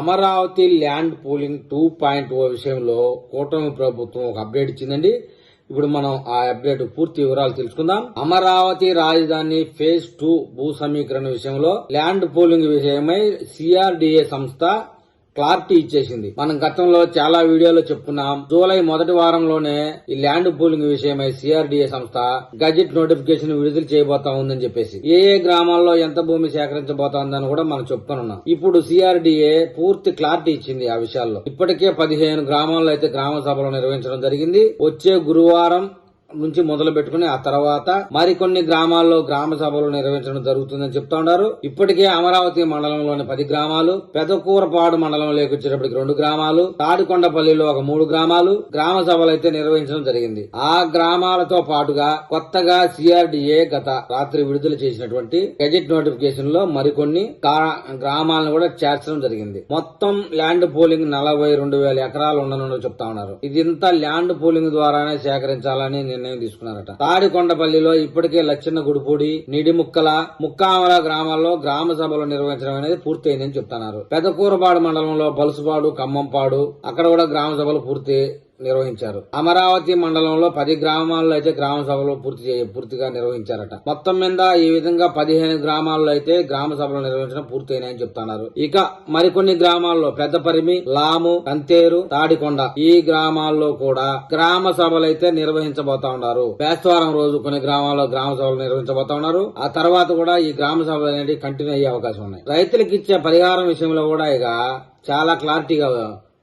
Amaravati land pooling two point O విషయంలో కూటమి ప్రభుత్వం ఒక అప్డేట్ ఇచ్చిందండి. ఇప్పుడు మనం ఆ అప్డేట్ పూర్తి వివరాలు తెలుసుకుందాం. అమరావతి రాజధాని ఫేజ్ టూ భూ సమీకరణ విషయంలో ల్యాండ్ పూలింగ్ విషయమై సిఆర్డిఏ సంస్థ క్లారిటీ ఇచ్చేసింది. మనం గతంలో చాలా వీడియోలో చెప్పుకున్నాం. జూలై మొదటి వారంలోనే ఈ ల్యాండ్ పూలింగ్ విషయమై సిఆర్డీఏ సంస్థ గజెట్ నోటిఫికేషన్ విడుదల చేయబోతా ఉందని చెప్పేసి ఏ ఏ గ్రామాల్లో ఎంత భూమి సేకరించబోతోందని కూడా మనం చెప్పుకున్నాం ఇప్పుడు సిఆర్డీఏ పూర్తి క్లారిటీ ఇచ్చింది ఆ విషయాల్లో. ఇప్పటికే పదిహేను గ్రామాల్లో అయితే గ్రామ సభలు నిర్వహించడం జరిగింది. వచ్చే గురువారం నుంచి మొదలు పెట్టుకుని ఆ తర్వాత మరికొన్ని గ్రామాల్లో గ్రామ సభలు నిర్వహించడం జరుగుతుందని చెప్తా ఉన్నారు. ఇప్పటికే అమరావతి మండలంలోని పది గ్రామాలు పెదకూరపాడు మండలం లేకొచ్చేటప్పటికి రెండు గ్రామాలు తాడికొండపల్లిలో ఒక మూడు గ్రామాలు గ్రామ సభలు అయితే నిర్వహించడం జరిగింది. ఆ గ్రామాలతో పాటుగా కొత్తగా సిఆర్డిఏ గత రాత్రి విడుదల చేసినటువంటి గెజెట్ నోటిఫికేషన్లో మరికొన్ని గ్రామాలను కూడా చేర్చడం జరిగింది. మొత్తం ల్యాండ్ పోలింగ్ నలభై రెండు వేల ఎకరాలు ఉండనుండో చెప్తా ఉన్నారు. ఇదంతా ల్యాండ్ పోలింగ్ ద్వారానే సేకరించాలని నిర్ణయం తీసుకున్నారట. తాడికొండపల్లిలో ఇప్పటికే లచ్చన్న గుడిపూడి నిడిముక్కల ముక్కామల గ్రామాల్లో గ్రామ సభలు నిర్వహించడం అనేది పూర్తయిందని చెప్తున్నారు. పెదకూరపాడు మండలంలో బలుసుపాడు ఖమ్మంపాడు అక్కడ కూడా గ్రామ సభలు పూర్తి నిర్వహించారు. అమరావతి మండలంలో పది గ్రామాల్లో అయితే గ్రామ సభలు పూర్తి పూర్తిగా నిర్వహించారట. మొత్తం మీద ఈ విధంగా పదిహేను గ్రామాల్లో అయితే గ్రామ సభలు నిర్వహించడం పూర్తయినాయని చెప్తున్నారు. ఇక మరికొన్ని గ్రామాల్లో పెద్ద పరిమి లాము కంతేరు తాడికొండ ఈ గ్రామాల్లో కూడా గ్రామ సభలు అయితే నిర్వహించబోతా ఉన్నారు. బేస్తవారం రోజు కొన్ని గ్రామాల్లో గ్రామ సభలు నిర్వహించబోతా ఉన్నారు. ఆ తర్వాత కూడా ఈ గ్రామ సభలు అనేవి కంటిన్యూ అయ్యే అవకాశం ఉన్నాయి. రైతులకు ఇచ్చే పరిహారం విషయంలో కూడా ఇక చాలా క్లారిటీగా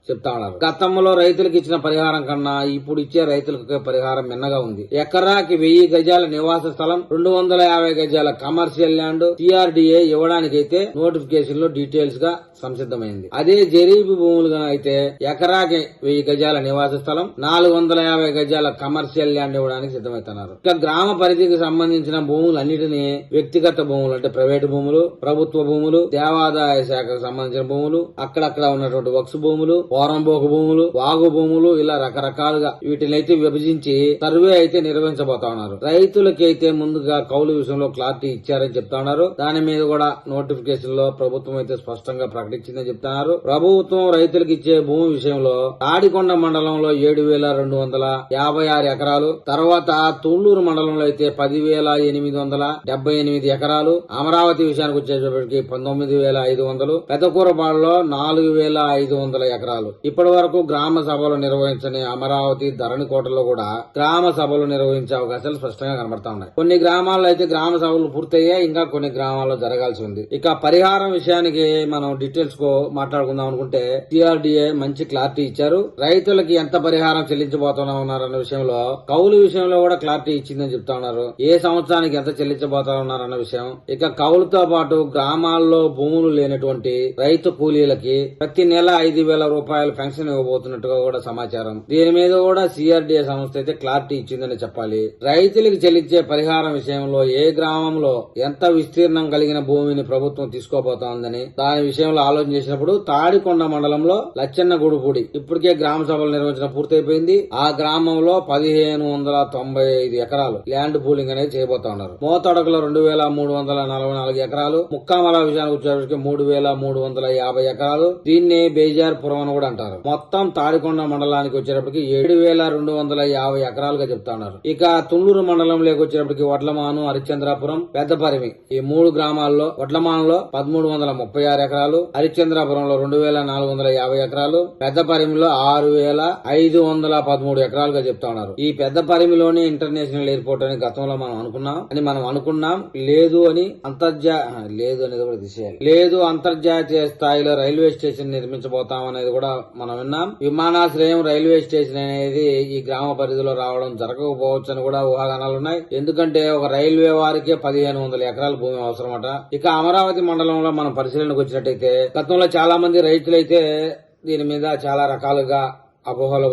చెప్తా ఉన్నారు గతంలో రైతులకు ఇచ్చిన పరిహారం కన్నా ఇప్పుడు ఇచ్చే రైతులకు పరిహారం మిన్నగా ఉంది. ఎకరాకి వెయ్యి గజాల నివాస స్థలం రెండు వందల యాభై గజాల కమర్షియల్ ల్యాండ్ టీఆర్డీఏ ఇవ్వడానికైతే నోటిఫికేషన్లో డీటెయిల్స్గా సంసిద్ధమైంది. అదే జరీబు భూములుగా అయితే ఎకరాకి వెయ్యి గజాల నివాస స్థలం నాలుగు వందల యాభై గజాల కమర్షియల్ ల్యాండ్ ఇవ్వడానికి సిద్ధమవుతున్నారు ఇక గ్రామ పరిధికి సంబంధించిన భూములన్నిటినీ వ్యక్తిగత భూములు అంటే ప్రైవేటు భూములు ప్రభుత్వ భూములు దేవాదాయ శాఖకు సంబంధించిన భూములు అక్కడక్కడ ఉన్నటువంటి వక్స్ భూములు పోరంబోక భూములు వాగు భూములు ఇలా రకరకాలుగా వీటిని అయితే విభజించి సర్వే అయితే నిర్వహించబోతా ఉన్నారు. రైతులకైతే ముందుగా కౌలు విషయంలో క్లారిటీ ఇచ్చారని చెప్తా ఉన్నారు. దాని మీద కూడా నోటిఫికేషన్లో ప్రభుత్వం అయితే స్పష్టంగా ప్రకటించిందని చెప్తున్నారు ప్రభుత్వం రైతులకు ఇచ్చే భూమి విషయంలో తాడికొండ మండలంలో ఏడు వేల రెండు వందల యాభై ఆరు ఎకరాలు తర్వాత తుళ్ళూరు మండలంలో అయితే పదివేల ఎనిమిది వందల డెబ్బై ఎనిమిది ఎకరాలు అమరావతి విషయానికి వచ్చేటప్పటికి పంతొమ్మిది వేల ఐదు వందలు పెదకూరపాడులో నాలుగు వేల ఐదు వందల ఎకరాలు. ఇప్పటి వరకు గ్రామ సభలు నిర్వహించని అమరావతి ధరణి కోటలో కూడా గ్రామ సభలు నిర్వహించే అవకాశాలు స్పష్టంగా కనబడతా ఉన్నాయి. కొన్ని గ్రామాల్లో అయితే గ్రామ సభలు పూర్తయ్యాయి ఇంకా కొన్ని గ్రామాల్లో జరగాల్సి ఉంది. ఇక పరిహారం విషయానికి మనం డీటెయిల్స్ కో మాట్లాడుకుందాం అనుకుంటే సిఆర్డిఏ మంచి క్లారిటీ ఇచ్చారు. రైతులకి ఎంత పరిహారం చెల్లించబోతున్నా ఉన్నారన్న విషయంలో కౌలు విషయంలో కూడా క్లారిటీ ఇచ్చిందని చెప్తా ఉన్నారు. ఏ సంవత్సరానికి ఎంత చెల్లించబోతా ఉన్నారన్న విషయం. ఇక కౌలుతో పాటు గ్రామాల్లో భూములు లేనటువంటి రైతు కూలీలకి ప్రతి నెల ఐదు వేల రూపాయలు రూపాయలు పెన్షన్ ఇవ్వబోతున్నట్టుగా కూడా సమాచారం. దీని మీద కూడా సిఆర్డిఏ సంస్థ అయితే క్లారిటీ ఇచ్చిందని చెప్పాలి. రైతులకు చెల్లించే పరిహారం విషయంలో ఏ గ్రామంలో ఎంత విస్తీర్ణం కలిగిన భూమిని ప్రభుత్వం తీసుకోబోతోందని దాని విషయంలో ఆలోచన చేసినప్పుడు తాడికొండ మండలంలో లచ్చన్న గుడిపూడి ఇప్పటికే గ్రామ సభలు నిర్వహించడం పూర్తయిపోయింది. ఆ గ్రామంలో పదిహేను వందల తొంభై ఐదు ఎకరాలు ల్యాండ్ పూలింగ్ అనేది చేయబోతా ఉన్నారు మోతడకలో రెండు వేల మూడు వందల నలభై నాలుగు ఎకరాలు ముక్కామల విషయానికి వచ్చేసరికి మూడు వేల మూడు వందల యాభై ఎకరాలు. దీన్ని బేజార్పురం అని కూడా అంటారు. మొత్తం తాడికొండ మండలానికి వచ్చేటప్పటికి ఏడు వేల రెండు వందల యాభై ఎకరాలుగా చెప్తా ఉన్నారు. ఇక తుళ్ళూరు మండలంలోకి వచ్చేటప్పటికి వడ్లమాను హరిశ్చంద్రాపురం పెద్దపరిమి ఈ మూడు గ్రామాల్లో వడ్లమానులో పదమూడు వందల ముప్పై ఆరు ఎకరాలు హరిశ్చంద్రాపురంలో రెండు వేల నాలుగు వందల యాభై ఎకరాలు పెద్దపరిమిలో ఆరు వేల ఐదు వందల పదమూడు ఎకరాలుగా చెప్తా ఉన్నారు. ఈ పెద్దపరిమిలోనే ఇంటర్నేషనల్ ఎయిర్పోర్ట్ అని గతంలో మనం అనుకున్నాం. అని మనం అనుకున్నాం. లేదు అని అంతర్జా లేదు అనేది కూడా తీసేయాలి. లేదు అంతర్జాతీయ స్థాయిలో రైల్వే స్టేషన్ నిర్మించబోతాం అనేది కూడా మనం విన్నాం. విమానాశ్రయం రైల్వే స్టేషన్ అనేది ఈ గ్రామ పరిధిలో రావడం జరగకపోవచ్చు అని కూడా ఊహాగానాలు ఉన్నాయి. ఎందుకంటే ఒక రైల్వే వారికే పదిహేను వందల ఎకరాల భూమి అవసరమట. ఇక అమరావతి మండలంలో మనం పరిశీలనకు వచ్చినట్టయితే గతంలో చాలా మంది రైతులైతే దీని మీద చాలా రకాలుగా అపోహలు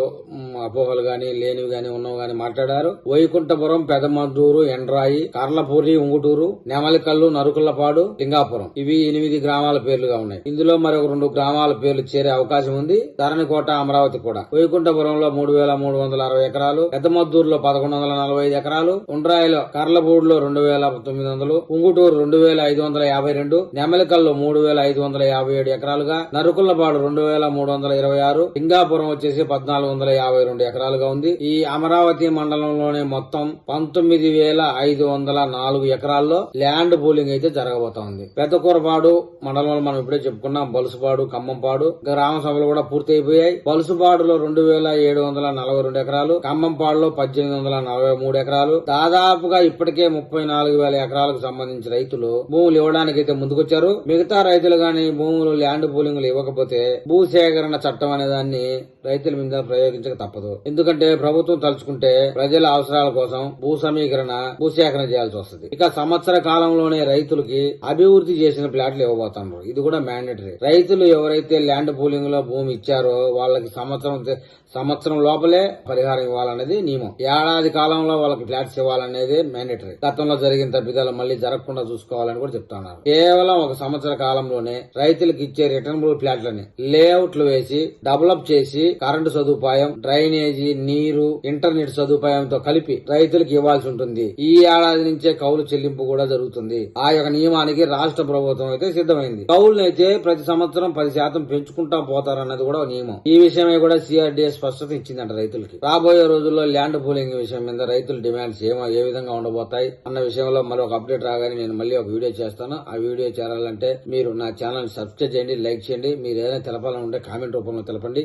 అపోహలు గాని లేనివి గాని ఉన్నవి గాని మాట్లాడారు. వైకుంఠపురం పెదమద్దూరు ఎండ్రాయి కర్లపూరి ఉంగుటూరు నెమలికల్లు నరుకులపాడు లింగాపురం. ఇవి ఎనిమిది గ్రామాల పేర్లుగా ఉన్నాయి. ఇందులో మరొక రెండు గ్రామాల పేర్లు చేరే అవకాశం ఉంది. ధరణికోట అమరావతి కూడా. వైకుంఠపురంలో మూడు వేల మూడు వందల అరవై ఎకరాలు పెద్దమద్దూరులో పదకొండు వందల నలభై ఐదు ఎకరాలు ఉండ్రాయిలో కర్లపూడిలో రెండు వేల తొమ్మిది వందలు ఉంగుటూరు రెండు వేల ఐదు వందల యాభై రెండు నెమలికల్లు మూడు వేల ఐదు వందల యాభై ఏడు ఎకరాలుగా నరుకులపాడు రెండు వేల మూడు వందల ఇరవై ఆరు లింగాపురం వచ్చేసి పద్నాలుగు వందల యాభై రెండు ఎకరాలుగా ఉంది. ఈ అమరావతి మండలంలోనే మొత్తం పంతొమ్మిది వేల ఐదు వందల నాలుగు ఎకరాల్లో ల్యాండ్ పూలింగ్ అయితే జరగబోతోంది పెద్దకూరపాడు మండలంలో మనం ఇప్పుడే చెప్పుకున్నాం బలుసుపాడు ఖమ్మంపాడు. గ్రామ సభలు కూడా పూర్తి అయిపోయాయి బలుసుపాడులో రెండు వేల ఏడు వందల నలభై రెండు ఎకరాలు ఖమ్మంపాడులో పద్దెనిమిది వందల నలభై మూడు ఎకరాలు. దాదాపుగా ఇప్పటికే ముప్పై నాలుగు వేల ఎకరాలకు సంబంధించి రైతులు భూములు ఇవ్వడానికి అయితే ముందుకొచ్చారు. మిగతా రైతులు గాని భూములు ల్యాండ్ పూలింగ్లు ఇవ్వకపోతే భూసేకరణ చట్టం అనే దాన్ని రైతులు మీద ప్రయోగించక తప్పదు. ఎందుకంటే ప్రభుత్వం తలుచుకుంటే ప్రజల అవసరాల కోసం భూ సమీకరణ భూసేకరణ చేయాల్సి వస్తుంది. ఇక సంవత్సర కాలంలోనే రైతులకి అభివృద్ధి చేసిన ప్లాట్లు ఇవ్వబోతున్నారు. ఇది కూడా మ్యాండేటరీ. రైతులు ఎవరైతే ల్యాండ్ పూలింగ్లో భూమి ఇచ్చారో వాళ్ళకి సంవత్సరం సంవత్సరం లోపలే పరిహారం ఇవ్వాలనేది నియమం. ఏడాది కాలంలో వాళ్ళకి ఫ్లాట్స్ ఇవ్వాలనేది మ్యాండేటరీ. గతంలో జరిగిన తప్పిదాలు మళ్ళీ జరగకుండా చూసుకోవాలని కూడా చెప్తున్నారు. కేవలం ఒక సంవత్సర కాలంలోనే రైతులకు ఇచ్చే రిటర్నబుల్ ఫ్లాట్లని లేఅవుట్లు వేసి డెవలప్ చేసి కరెంట్ సదుపాయం డ్రైనేజీ నీరు ఇంటర్నెట్ సదుపాయంతో కలిపి రైతులకు ఇవ్వాల్సి ఉంటుంది. ఈ ఏడాది నుంచే కౌలు చెల్లింపు కూడా జరుగుతుంది. ఆ యొక్క నియమానికి రాష్ట్ర ప్రభుత్వం అయితే సిద్ధమైంది. కౌలు అయితే ప్రతి సంవత్సరం పది శాతం పెంచుకుంటా పోతారన్నది కూడా నియమం. ఈ విషయమై కూడా సిఆర్డీఏ స్పష్టత ఇచ్చిందంట రైతులకి. రాబోయే రోజుల్లో ల్యాండ్ పూలింగ్ విషయం మీద రైతుల డిమాండ్స్ ఏమో ఏ విధంగా ఉండబోతాయి అన్న విషయంలో మరి ఒక అప్డేట్ రాగానే నేను మళ్ళీ ఒక వీడియో చేస్తాను. ఆ వీడియో చేరాలంటే మీరు నా ఛానల్ సబ్స్క్రైబ్ చేయండి లైక్ చేయండి. మీరు ఏదైనా తెలపాలనుకుంటే కామెంట్ రూపంలో తెలపండి.